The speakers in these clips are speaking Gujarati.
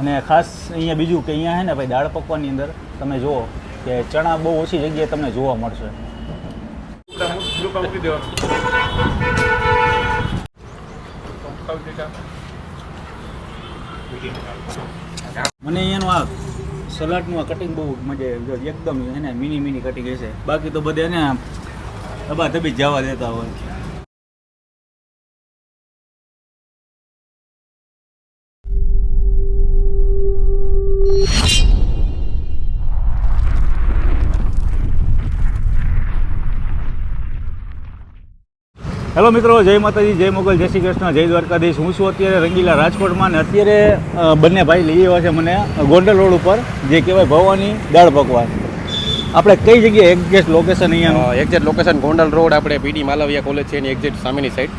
અને ખાસ અહીંયા બીજું કે અહીંયા છે ને ભાઈ, દાળ પકવાની અંદર તમે જુઓ કે ચણા બહુ ઓછી જગ્યાએ તમને જોવા મળશે. મને અહીંયાનું આ સલાડનું આ કટિંગ બહુ મજા આવી એકદમ છે ને મિની મિની કટિંગ હશે. બાકી તો બધે ને દબી જ જવા દેતા હોય. હેલો મિત્રો જય માતાજી જય મોગલ જય શ્રી કૃષ્ણ જય દ્વારકાધીશ. હું છું અત્યારે રંગીલા રાજકોટમાં અને અત્યારે બંને ભાઈ લઈ આવ્યા છે મને ગોંડલ રોડ ઉપર જે કહેવાય ભવાની દાળ પકવાન. આપણે કઈ જગ્યાએ એક્ઝેક્ટ લોકેશન અહીંયા? એક્ઝેક્ટ લોકેશન ગોંડલ રોડ આપણે પીડી માલવિયા કોલેજ છે એની એક્ઝેક્ટ સામેની સાઈડ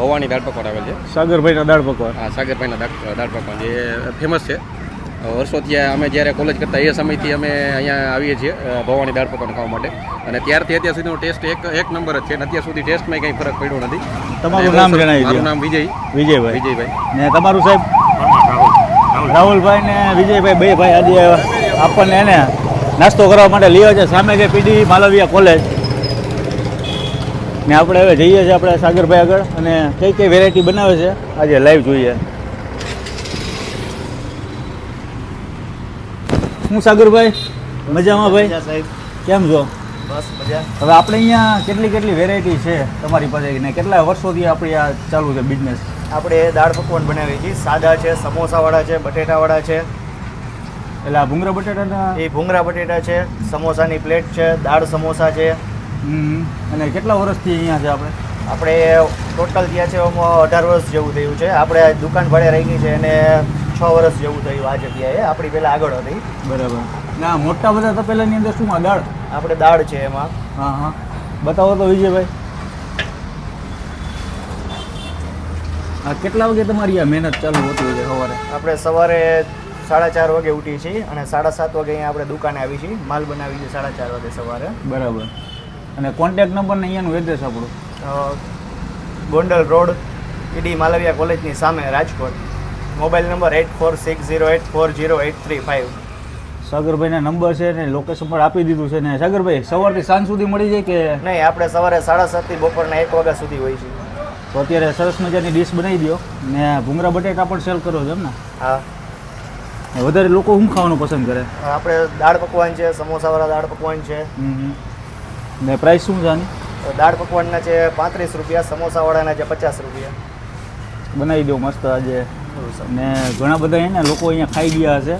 ભવાની દાળ પકવાન આવેલ છે. સાગરભાઈના દાળ પકવાન. આ સાગરભાઈના દાળ પકવાન જે ફેમસ છે. વર્ષોથી અમે જ્યારે કોલેજ કરતા એ સમયથી અમે અહીંયા આવીએ છીએ ભવાની દાળ પકવાન ખાવા માટે. અને ત્યારથી અત્યાર સુધીનો ટેસ્ટ એક એક નંબર જ છે. અને અત્યાર સુધી ટેસ્ટમાં કંઈ ફરક પડ્યો નથી. તમારું નામ. જણાવી મારું નામ વિજય. વિજયભાઈ. વિજયભાઈ. ને તમારું સાહેબ? રાહુલભાઈ ને વિજયભાઈ બે ભાઈ આજે આપણને એને નાસ્તો કરવા માટે લઈ છે. સામે છે પીડી માલવિયા કોલેજ ને આપણે હવે જઈએ છીએ આપણે સાગરભાઈ આગળ. અને કઈ કઈ વેરાયટી બનાવે છે? આજે લાઈવ જોઈએ. હું સાગરભાઈ? મજામાં ભાઈ? સાહેબ. કેમ છો? બસ મજા. હવે આપણે અહીંયા કેટલી કેટલી વેરાયટી છે તમારી પાસે ને કેટલા વર્ષોથી આપણી આ ચાલુ છે બિઝનેસ આપણે દાળ પકવાન બનાવીએ છીએ સાદા છે સમોસાવાળા છે બટેટાવાળા છે. એટલે આ ભૂંગળા બટેટાના? એ ભૂંગળા બટેટા છે સમોસાની પ્લેટ છે દાળ સમોસા છે. અને કેટલા વર્ષથી અહીંયા છે આપણે? આપણે ટોટલ ત્યાં છે અઢાર વર્ષ જેવું થયું છે. આપણે આ દુકાન ભાડે રહી ગઈ છે અને છ વર્ષ જેવું થયું આ જગ્યાએ આપણી પહેલાં આગળ હતી. બરાબર. ના મોટા બધા તો પહેલાંની અંદર શું દાળ? આપણે દાળ છે એમાં. હા હા. બતાવો તો વિજયભાઈ. આ કેટલા વાગે તમારી આ મહેનત ચાલુ હોતી હોય સવારે? આપણે સવારે સાડા ચાર વાગે ઉઠીએ છીએ અને સાડા સાત વાગે અહીંયા આપણે દુકાને આવી છીએ. માલ બનાવી છીએ સાડા ચાર વાગે સવારે. બરાબર. અને કોન્ટેક નંબર ને અહીંયાનું એડ્રેસ આપણું? ગોંડલ રોડ ઈડી માલવિયા કોલેજની સામે Rajkot. Mobile number eight four six zero eight four zero eight three five સાગરભાઈના number છે ને લોકેશન પણ આપી દીધું છે ને. સાગરભાઈ સવારથી સાંજ સુધી મળી જાય કે? નહીં આપણે સવારે સાડા સાતથી બપોરના એક વાગ્યા સુધી હોય છે. તો અત્યારે સરસ મજાની ડિશ બનાવી દો ને ભૂંગળા બટેટા પણ સેલ કરો છો એમ ને? હા. વધારે લોકો શું ખાવાનું પસંદ કરે? આપણે દાળ પકવાન છે સમોસાવાળા દાળ પકવાન છે. ને પ્રાઇસ શું છે આની? તો દાળ પકવાનના છે પાંત્રીસ રૂપિયા સમોસાવાળાના છે પચાસ રૂપિયા. બનાવી દો મસ્ત આજે. ને ઘણા બધા એને લોકો અહીંયા ખાઈ ગયા હશે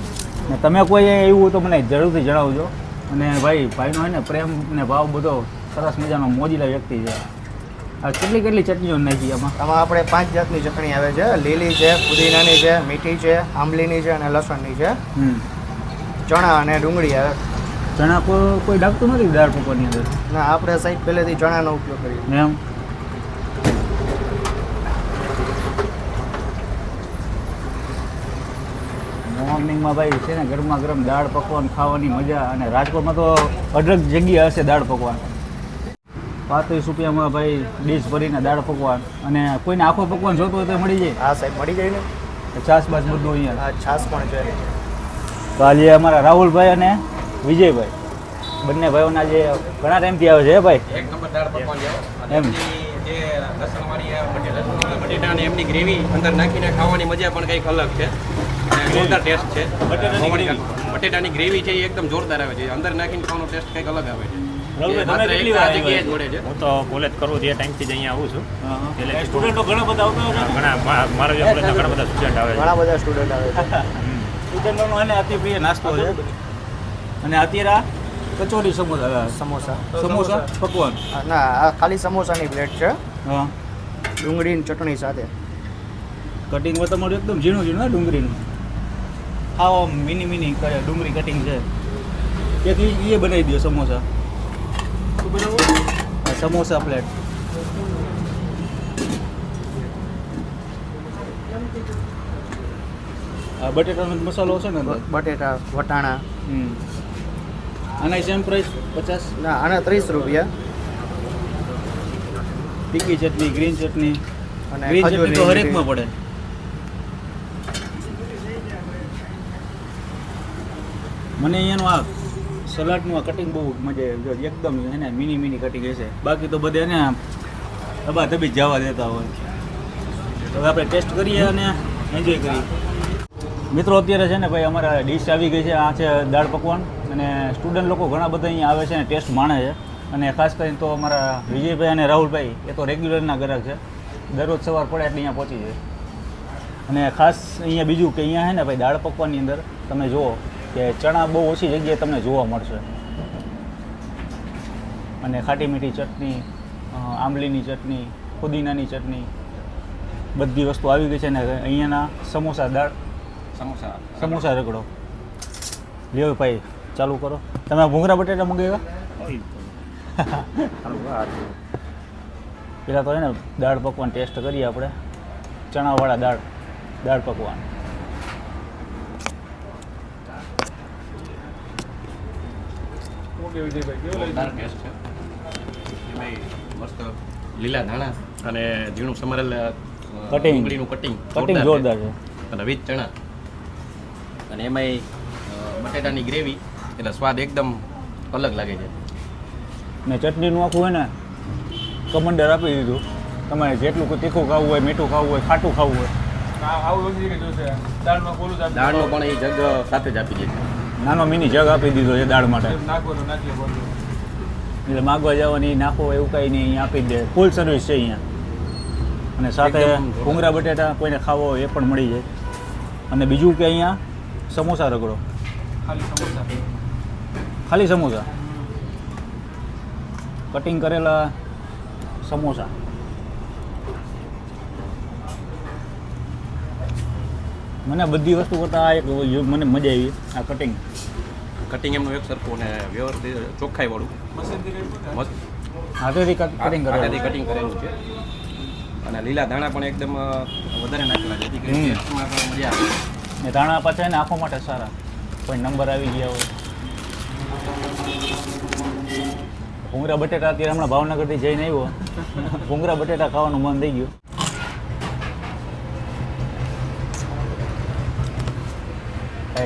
ને તમે કોઈ આવ્યું હોય તો મને જરૂરથી જણાવજો. અને ભાઈ ભાઈનો હોય ને પ્રેમ ને ભાવ બધો સરસ મજાનો મોજીલા વ્યક્તિ છે. આ કેટલી કેટલી ચટણીઓ નાખી આમાં? આમાં આપણે પાંચ જાતની ચટણી આવે છે. લીલી છે પુદીનાની છે મીઠી છે આંબલીની છે અને લસણની છે. ચણા અને ડુંગળી આવે. ચણા કોઈ કોઈ ડાકતું નથી દાળ પકવાની અંદર? ના આપણે સાઈડ પહેલેથી ચણાનો ઉપયોગ કરીએ. એમ? મોર્નિંગમાં ભાઈ છે ને ગરમા ગરમ દાળ પકવાન ખાવાની મજા અને રાજકોટમાં તો અઢળક જગ્યા હશે દાળ પકવાન. પાંત્રીસ રૂપિયામાં ભાઈ ડીશ ભરીને દાળ પકવાન અને કોઈને આખો પકવાન જોતો હોય તો મળી જાય. હા સાહેબ મળી જાય ને? છાસ બાસ બધું અહીંયા. આ છાસ પણ છે તો આજે અમારા રાહુલભાઈ અને વિજયભાઈ. બંને ભાઈઓના જે ઘણા ટાઈમથી આવે છે ભાઈ? એક નંબર દાળ પકવાન એમ. જે લસણવાળી બટેટા અને એમની ગ્રેવી અંદર નાખીને ખાવાની મજા પણ કંઈક અલગ છે. જોરદાર ટેસ્ટ છે. બટેટાની ગ્રેવી. છે એ એકદમ જોરદાર આવે છે. અંદર નાખીને ખાવાનો ટેસ્ટ કંઈક અલગ આવે છે. જ હું તો કોલેજ કરું તે ટાઈમથી જ અહીંયા આવું છું. એટલે સ્ટુડન્ટો ઘણા બધા આવતા હોય છે? ઘણા. મારા જે કોલેજના ઘણા બધા સ્ટુડન્ટ આવે ઘણા બધા સ્ટુડન્ટ આવે છે. સ્ટુડન્ટોનો અને અતિ પ્રિય નાસ્તો છે. અને અત્યારે આ કચોરી સમોસા સમોસા. સમોસા. પકવાન. ના આ ખાલી સમોસાની પ્લેટ છે. હા. ડુંગળીની ચટણી સાથે. કટિંગમાં તમારું એકદમ ઝીણું ઝીણું ને ડુંગળીનું. હા મિની મિની કરે ડુંગળી કટિંગ છે. એક એ બનાવી દો સમોસા. સમોસા પ્લેટ આ બટેટાનો મસાલો છે ને? બટેટા વટાણા. હમ. આના સેમ પ્રાઇસ પચાસ? ના આના ત્રીસ રૂપિયા. ટીકી ચટણી ગ્રીન ચટણી. અને ગ્રીન ચટણી તો હરેકમાં પડે. મને અહીંયાનું આ સલાડનું આ કટિંગ બહુ મજા આવી એકદમ છે ને, મિની મિની કટિંગ હશે. બાકી તો બધે ને દબા દબી જવા દેતા હોય. તો હવે આપણે ટેસ્ટ કરીએ અને એન્જોય કરીએ. મિત્રો, અત્યારે છે ને ભાઈ અમારા ડીશ આવી ગઈ છે. આ છે દાળ પકવાન. અને સ્ટુડન્ટ લોકો ઘણા બધા અહીંયા આવે છે અને ટેસ્ટ માણે છે. અને ખાસ કરીને તો અમારા વિજયભાઈ અને રાહુલભાઈ, એ તો રેગ્યુલરના ગ્રાહક છે. દરરોજ સવાર પડે એટલે અહીંયા પહોંચી જાય. અને ખાસ અહીંયા બીજું કે અહીંયા છે ને ભાઈ, દાળ પકવાનની અંદર તમે જુઓ. કે ચણા બહુ ઓછી જગ્યાએ તમને જોવા મળશે. અને ખાટી મીઠી ચટણી આંબલીની ચટણી પુદીનાની ચટણી બધી વસ્તુ આવી ગઈ છે ને અહીંયાના સમોસા દાળ. સમોસા. સમોસા રગડો. લ્યો ભાઈ ચાલુ કરો. તમે ભૂંગળા બટેટા મંગાવ્યા? પેલા તો છે ને દાળ પકવાન ટેસ્ટ કરીએ આપણે. ચણાવાળા દાળ દાળ પકવાન. ટેસ્ટ છે. એમાંય મસ્ત લીલા ધાણા અને ઝીણું સમારેલ કટિંગ. ડુંગળીનું કટિંગ. કટિંગ જોરદાર છે. અને વીજ ચણા. અને એમાંય બટેટાની ગ્રેવી. એટલે સ્વાદ એકદમ અલગ લાગે છે. ને ચટણીનું આખું હોય ને કમંડર આપી દીધું. તમારે જેટલું કોઈ તીખું ખાવું હોય મીઠું ખાવું હોય ખાટું ખાવું હોય. દાળનો પણ એ જગ સાથે જ આપી દે છે. નાનો મિની જગ આપી દીધો છે દાળ માટે. એટલે માગવા જવાની નાખો એવું કાંઈ નહીં અહીંયા આપી દે. ફૂલ સર્વિસ છે અહીંયા. અને સાથે એકદમ બટેટા કોઈને ખાવો એ પણ મળી જાય. અને બીજું કે અહીંયા સમોસા રગડો. ખાલી સમોસા. કટિંગ કરેલા સમોસા. મને બધી વસ્તુ કરતાં આ એક મને મજા આવી. આ કટિંગ કટિંગ એમનું એક સરખું અને વ્યવસ્થિત ચોખ્ખાઈ વાળું. હાથેથી કટિંગ હાથેથી કરેલું. કટિંગ કરેલું છે. અને લીલા ધાણા પણ એકદમ વધારે નાખેલા જેથી કરીને મજા આવે. ને ધાણા પાછા એને આંખો માટે સારા. કોઈ નંબર આવી ગયા હોય. ભૂંગરા બટેટા અત્યારે હમણાં ભાવનગરથી જઈને આવ્યો. ભૂંગરા બટેટા ખાવાનું મન થઈ ગયું.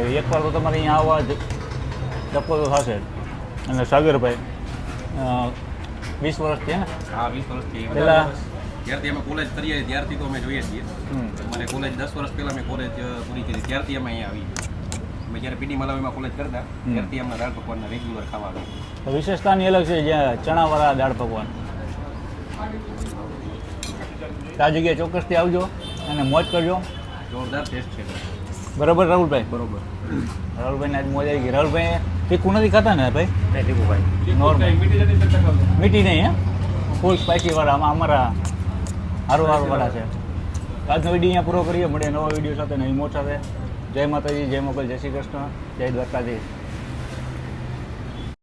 એ એકવાર તો તમારે અહીંયા આવવા જ ટપકો તો થશે. અને સાગરભાઈ વીસ વર્ષથી થયા ને? હા વીસ વર્ષથી પહેલાં જ્યારથી અમે કોલેજ કરીએ ત્યારથી તો અમે જોઈએ છીએ. મને કોલેજ દસ વર્ષ પહેલાં મેં કોલેજ પૂરી કરી. ત્યારથી અમે અહીંયા આવી અમે જ્યારે પીડી મલાવીમાં કોલેજ કરતા. ત્યારથી અમને દાળ પકવાનના રેગ્યુલર ખાવા આવે. વિશેષતાની અલગ છે જ્યાં ચણાવાળા દાળ પકવાન. આ જગ્યાએ ચોક્કસથી આવજો અને મોજ કરજો. જોરદાર ટેસ્ટ છે. બરાબર રાહુલભાઈ? બરોબર. રાહુલભાઈને આજ મોજ આવી ગઈ. રાહુલભાઈ તીખું નથી ખાતા ને ભાઈ? નહીં દીપુભાઈ મીઠી નહીં હે? ફૂલ સ્પાઇસી વાળા આમાં અમારા હારો હારું વાળા છે. આજનો વીડિયો અહીંયા પૂરો કરીએ. મળીએ નવા વીડિયો સાથે. નવી મોજ સાથે. જય માતાજી જય મોગલ જય શ્રી કૃષ્ણ. જય દ્વારકાધીશ.